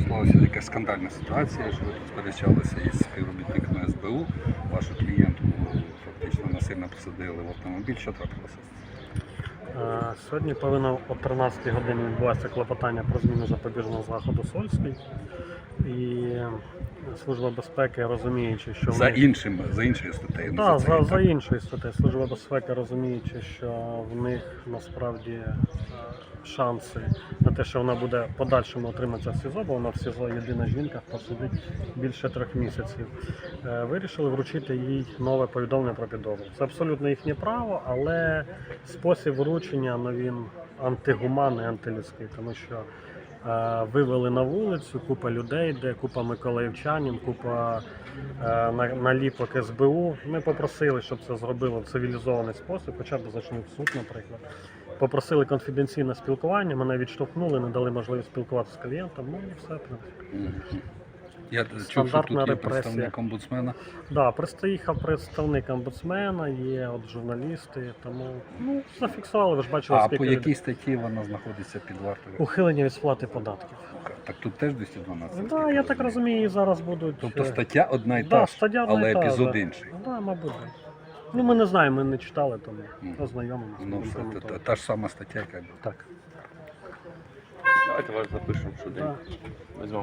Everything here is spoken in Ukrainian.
склалася така скандальна ситуація, що ви тут сперечалися із співробітниками СБУ. Вашу клієнтку фактично насильно посадили в автомобіль. Що трапилося? Е, Сьогодні повинно о 13 годині відбуватися клопотання про зміну запобіжного заходу Сольський. І Служба безпеки, розуміючи, що в За них- іншим, за іншою статтею. Так, за за, за іншою статтею. Служба безпеки, розуміючи, що в них насправді е, шанси на те, що вона буде в подальшому отриматися в СІЗО, бо вона в СІЗО єдина жінка, посидить більше трьох місяців. е, Вирішили вручити їй нове повідомлення про підозру. Це абсолютно їхнє право, але спосіб вручення ну, він антигуманний, антилюдський, тому що вивели на вулицю, купа людей, де купа миколаївчанів, купа е, наліпок СБУ. Ми попросили, щоб це зробило в цивілізований спосіб, хоча б зачнув суд, наприклад. Попросили конфіденційне спілкування, мене відштовхнули, не дали можливість спілкуватися з клієнтом. Ну і все, в принципі. Я чув, що тут є репресія. представник омбудсмена. Да, приїхав представник омбудсмена, є от журналісти, тому ну, зафіксували, ви ж бачили, А скільки по людей. якій статті вона знаходиться під вартою? ухилення від сплати податків. Так тут теж 212. Так, да, я так розумію, і зараз будуть. Тобто е, стаття одна і да, та ж, стаття одна але і та, епізод да. інший. Да, мабуть. да. Ну, ми не знаємо, ми не читали, тому Мгм. ознайомимося. Ну, все, та, та, та ж сама стаття, яка була. Так. Давайте вас запишемо сюди. Да. Візьмемо